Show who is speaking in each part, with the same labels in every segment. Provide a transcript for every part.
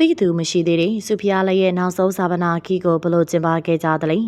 Speaker 1: သိသူမရှိသေးတဲ့စုဖျားလည်းရဲ့နောက်ဆုံးစာပနာခီကိုဘလို့ကျင်းပခဲ့ကြသလဲ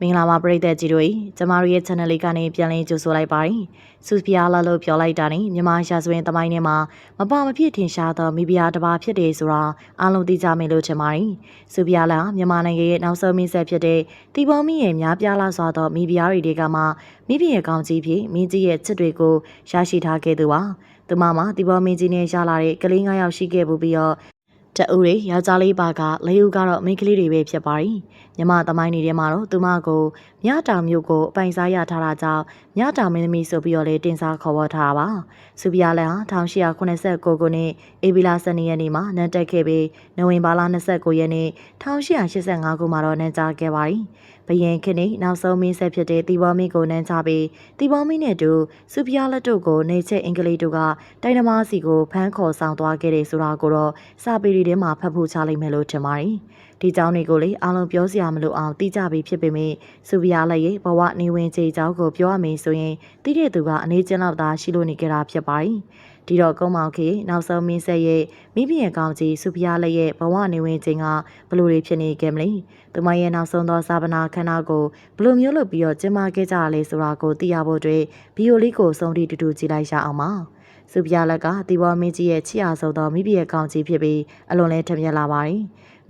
Speaker 1: မင်္ဂလာပါပရိသတ်ကြီးတို့ကျမတို့ရဲ့ channel လေးကနေပြန်လည်ကြိုဆိုလိုက်ပါတယ်စုဖျားလာလို့ပြောလိုက်တာနဲ့မြန်မာရှာဆိုရင်တမိုင်းထဲမှာမပမဖြစ်ထင်ရှားသောမိဖုရားတစ်ပါးဖြစ်တယ်ဆိုတာအားလုံးသိကြမယ်လို့ထင်ပါတယ်စုဖျားလာမြန်မာနိုင်ငံရဲ့နောက်ဆုံးမင်းဆက်ဖြစ်တဲ့တီဘောမီရဲ့များပြားလာစွာသောမိဖုရားတွေကမှမိဖုရားကောင်းကြီးဖြစ်မင်းကြီးရဲ့ချစ်တွေကိုရရှိထားခဲ့သူပါသူမမှာတီဘောမင်းကြီးနဲ့ရလာတဲ့ကလေး9ယောက်ရှိခဲ့ပြီးတော့ တအူတွေယောက်ျားလေးပါကလေးဦးကတော့မိန်းကလေးတွေပဲဖြစ်ပါတယ်။မြမသမိုင်းနေထဲမှာတော့သူမကိုမြတာမျိုးကိုအပိုင်စားရထားတာကြောင့်မြတာမင်းသမီးဆိုပြီးတော့လေတင်စားခေါ်ဝေါ်ထားတာပါ။စူပီယာလန်ဟာ1889ခုနှစ်ဧပြီလ12ရက်နေ့မှာနန်းတက်ခဲ့ပြီးနိုဝင်ဘာလ29ရက်နေ့1885ခုမှာတော့နန်းကြားခဲ့ပါတယ်။ဘယင်ခင်းနေနောက်ဆုံးမင်းဆက်ဖြစ်တဲ့တီဘောမင်းကိုနန်းချပြီးတီဘောမင်းနဲ့တူစူပီယာလက်တို့ကိုနေချက်အင်္ဂလိပ်တို့ကတိုင်နမားစီကိုဖမ်းခေါ်ဆောင်သွားခဲ့တယ်ဆိုတာကိုတော့စာပေတွေထဲမှာဖတ်ဖို့ချလိုက်မယ်လို့ထင်ပါတယ်။ဒီကြောင်းတွေကိုလေအားလုံးပြောစရာမလိုအောင်သိကြပြီးဖြစ်ပေမဲ့စူဗီယာလည်းရဲ့ဘဝနေဝင်ခြေကြောင်းကိုပြောရမယ်ဆိုရင်တိတဲ့သူကအနေချင်းတော့သာရှိလို့နေကြတာဖြစ်ပါတယ်။ဒီတော့ကုန်းမောင်ခေနောက်ဆုံးမင်းဆက်ရဲ့မိဖုရားကောင်းကြီးစူဗီယာလည်းရဲ့ဘဝနေဝင်ခြင်းကဘလို့တွေဖြစ်နေကြမလဲ။သူမရဲ့နောက်ဆုံးသောစာပနာခန္ဓာကိုဘလို့မျိုးလုပ်ပြီးတော့ကျင်းပခဲ့ကြရလဲဆိုတာကိုသိရဖို့အတွက်ဗီဒီယိုလေးကိုစုံတီတူတူကြည့်လိုက်ရအောင်ပါ။ စုပြလက်ကတီဘောမင်းကြီးရဲ့ချစ်အားဆုံးသောမိဖုရားကောင်းကြီးဖြစ်ပြီးအလွန်လဲထမြက်လာပါတယ်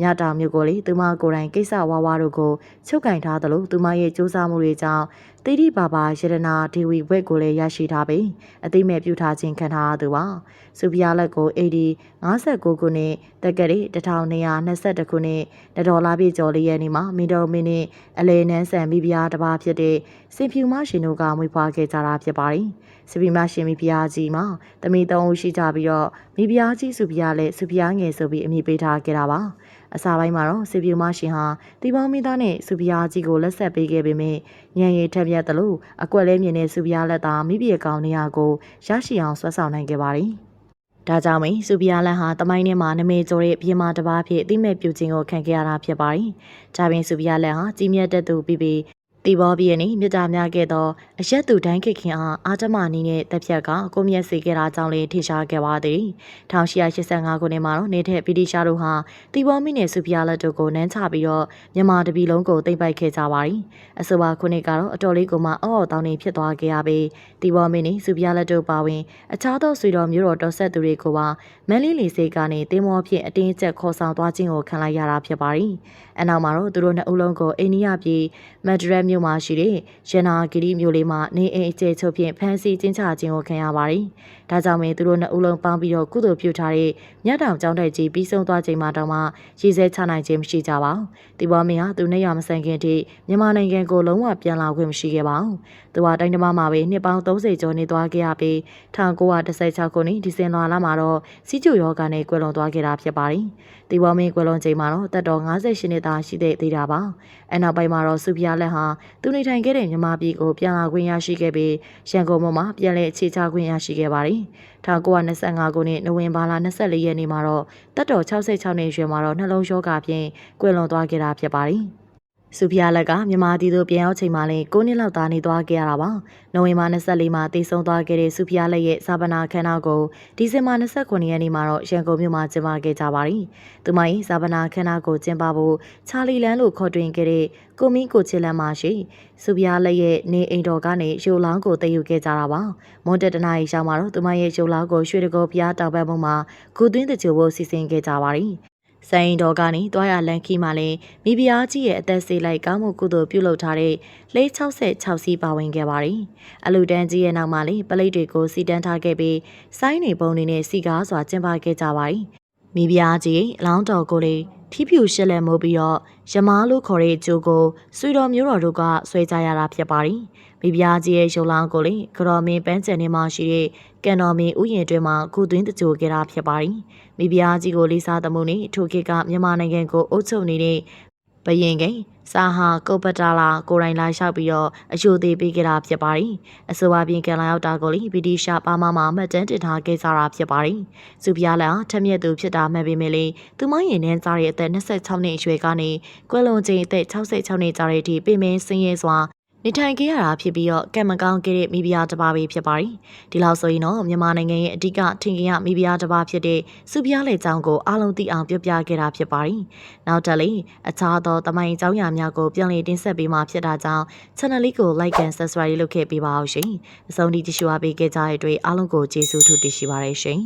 Speaker 1: မြတာမျိုးကိုလေသူမကိုယ်တိုင်ကိစ္စဝါဝါတို့ကိုချုပ်ကင်ထားသလိုသူမရဲ့စူးစမ်းမှုတွေကြောင့်တိတိပါပါရတနာဒေဝီဝက်ကိုလည်းရရှိထားပြီးအသိမဲ့ပြုထားခြင်းခံထားရသူပါစူဖီယာလက်ကို AD 59ခုနှစ်တက်ကရီ1222ခုနှစ်ဒေါ်လာပြည့်ကျော်လေးရဲ့နေ့မှာမီတော်မင်းနဲ့အလဲနန်းဆန်မိဖုရားတစ်ပါးဖြစ်တဲ့စင်ဖြူမရှင်တို့ကမွေးဖွားခဲ့ကြတာဖြစ်ပါတယ်စပီမရှင်မိဖုရားကြီးမှာတမီသုံးဦးရှိကြပြီးတော့မိဖုရားကြီးစုဖုရားလည်းစုဖုရားငယ်ဆိုပြီးအမည်ပေးထားခဲ့တာပါအစာပိုင်းမှာတော့စေပြူမရှင်ဟာတီပေါင်းမိသားနဲ့စုပြားကြီးကိုလက်ဆက်ပေးခဲ့ပေမဲ့ညံရည်ထက်ပြတ်သလိုအကွက်လဲမြင်တဲ့စုပြားလက်သားမိပြေကောင်နေရာကိုရရှိအောင်ဆွဲဆောင်နိုင်ခဲ့ပါတယ်။ဒါကြောင့်မင်းစုပြားလက်ဟာတမိုင်းထဲမှာနမေကျော်ရဲ့ပြင်မာတစ်ပါးဖြစ်အသိမဲ့ပြုခြင်းကိုခံခဲ့ရတာဖြစ်ပါတယ်။ဒါပြင်စုပြားလက်ဟာကြီးမြတ်တဲ့သူပြီးပြီး တီဘောပြင်းနီမြစ်တာများခဲ့သောအရက်သူတိုင်းခိခင်အားအာတမနီနဲ့တက်ဖြတ်ကကိုမျက်စေခဲ့တာကြောင့်လည်းထိရှားခဲ့ပါသည်1885ခုနှစ်မှာတော့နေတဲ့ဗီဒီရှာတို့ဟာတီဘောမီနဲ့စူဖီယာလက်တို့ကိုနန်းချပြီးတော့မြန်မာတပီလုံးကိုသိမ့်ပိုက်ခဲ့ကြပါသည်အဆိုပါခုနှစ်ကတော့အတော်လေးကိုမှအော်အော်တောင်းနေဖြစ်သွားခဲ့ရပြီးတီဘောမီနဲ့စူဖီယာလက်တို့ပါဝင်အခြားသောဆွေတော်မျိုးတော်တော်ဆက်သူတွေကိုပါမန်လေးလီစေကနေတင်းမောဖြင့်အတင်းအကျပ်ခေါ်ဆောင်သွားခြင်းကိုခံလိုက်ရတာဖြစ်ပါသည်အနောက်မှာတော့သူတို့နှစ်ဦးလုံးကိုအိန္ဒိယပြည်မက်ဒရက်မြို့မှာရှိတဲ့ရနာဂီရီမြို့လေးမှာနေအိမ်အကျယ်ချုပ်ဖြင့်ဖမ်းဆီးကျင်းချခြင်းကိုခံရပါတယ်။ဒါကြောင့်မင်းသူတို့နှစ်ဦးလုံးပေါင်းပြီးတော့ကုသိုလ်ပြုထားတဲ့မြတ်တောင်ကျောင်းတိုက်ကြီးပြီးဆုံးသွားချိန်မှာတောင်မှရည်စဲချနိုင်ခြင်းမရှိကြပါဘူး။ဒီပေါ်မင်းဟာသူနဲ့ရမဆန်ခင်ထိမြန်မာနိုင်ငံကိုလုံးဝပြန်လာခွင့်မရှိခဲ့ပါဘူး။သူဟာတိုင်းတမမှာပဲနှစ်ပေါင်း30ကျော်နေသွားခဲ့ရပြီး1916ခုနှစ်ဒီဇင်ဘာလမှာတော့စီးကျူယောဂနဲ့ကွယ်လွန်သွားခဲ့တာဖြစ်ပါတယ်။ ဒီပေါ်မင်းကွယ်လွန်ချိန်မှာတော့တက်တော်58နှစ်သားရှိတဲ့သေးတာပါ။အနောက်ပိုင်းမှာတော့စူပြားလက်ဟာသူနေထိုင်ခဲ့တဲ့မြန်မာပြည်ကိုပြန်လာခွင့်ရရှိခဲ့ပြီးရန်ကုန်မှာပြန်လည်အခြေချခွင့်ရရှိခဲ့ပါတယ်။1925ခုနှစ်နိုဝင်ဘာလ24ရက်နေ့မှာတော့တက်တော်66နှစ်ရွယ်မှာတော့နှလုံးရောဂါဖြင့်ကွယ်လွန်သွားခဲ့တာဖြစ်ပါတယ်။ စူဖီယာလက်ကမြန်မာပြည်သို့ပြန်ရောက်ချိန်မှာလည်း9နှစ်လောက်သားနေသွားခဲ့ရတာပါ။နိုဝင်ဘာ24မှာတည်ဆုံသွားခဲ့တဲ့စူဖီယာလက်ရဲ့ဇာပနာခန္ဓာကိုဒီဇင်ဘာ29ရက်နေ့မှာတော့ရန်ကုန်မြို့မှာကျင်းပခဲ့ကြပါတယ်။သူမရဲ့ဇာပနာခန္ဓာကိုကျင်းပဖို့ချာလီလန်လို့ခေါ်တွင်ခဲ့တဲ့ကိုမင်းကိုချစ်လန်မှာရှိစူဖီယာလက်ရဲ့နေအိမ်တော်ကနေရုပ်လောင်းကိုတည်ယူခဲ့ကြတာပါ။မွန်တက်တနာရီရှောင်းမှာတော့သူမရဲ့ရုပ်လောင်းကိုရွှေတကောဖျားတောင်ဘက်မှုမှာဂူသွင်းတကြိုဖို့စီစဉ်ခဲ့ကြပါတယ်။ ဆိုင်တော်ကနေတွားရလန်ခီမှာလည်းမိဖုရားကြီးရဲ့အသက်စေးလိုက်ကောင်းမှုကုသိုလ်ပြုလုပ်ထားတဲ့လိ66စီးပါဝင်ခဲ့ပါတယ်။အလူတန်းကြီးရဲ့နောက်မှာလည်းပလိတ်တွေကိုစီတန်းထားခဲ့ပြီးဆိုင်းနေပုံတွေနဲ့စီကားစွာကျင်းပခဲ့ကြပါတယ်။ မိဖုရားကြီးအလောင်းတော်ကိုလည်းထီးဖြူရှက်လက်မိုးပြီးတော့ရမားလို့ခေါ်တဲ့ကျိုးကိုဆွေတော်မျိုးတော်တို့ကဆွဲကြရတာဖြစ်ပါတယ်။မိဖုရားကြီးရဲ့ရုပ်လောင်းကိုလေကတော်မင်းပန်းချန်ထဲမှာရှိတဲ့ကန်တော်မင်းဥယျာဉ်တွင်မှာကုသွင်းတကြိုခဲ့တာဖြစ်ပါတယ်။မိဖုရားကြီးကိုလေးစားသမှုနဲ့ထိုခေတ်ကမြန်မာနိုင်ငံကိုအုပ်ချုပ်နေတဲ့ ဘယင်ကိန်းစာဟာကုပတာလာကိုရိုင်းလာလျှောက်ပြီးတော့အယိုသေးပေးခဲ့တာဖြစ်ပါတယ်။အဆိုပါပြင်ကန်လာရောက်တာကိုလေဗီဒီရှာပါမမှာမှတ်တမ်းတင်ထားခဲ့ကြတာဖြစ်ပါတယ်။စုပြားလာထက်မြက်သူဖြစ်တာမှန်ပေမဲ့လေသူမရင်နှန်းစားရဲ့အသက်26နှစ်အရွယ်ကနေကွယ်လွန်ချိန်အသက်66နှစ်ကြာတဲ့အထိပြင်မင်းဆင်းရဲစွာ နေထိုင်ခဲ့ရတာဖြစ်ပြီးတော့ကံမကောင်းခဲ့တဲ့မိဖုရားတစ်ပါးပဲဖြစ်ပါတယ်ဒီလောက်ဆိုရင်တော့မြန်မာနိုင်ငံရဲ့အဓိကထင်ကြီးရမိဖုရားတစ်ပါးဖြစ်တဲ့စုပြားလေကျောင်းကိုအားလုံးသိအောင်ပြောပြခဲ့တာဖြစ်ပါတယ်နောက်တက်လေအခြားသောတမိုင်းအကြောင်းအရာများကိုပြန်လည်တင်ဆက်ပေးမှာဖြစ်တာကြောင့် channel လေးကို like and subscribe လုပ်ခဲ့ပေးပါအောင်ရှင်အဆုံးထိကြည့်ရှုအားပေးခဲ့ကြတဲ့အတွက်အားလုံးကိုကျေးဇူးထူးတင်ရှိပါတယ်ရှင်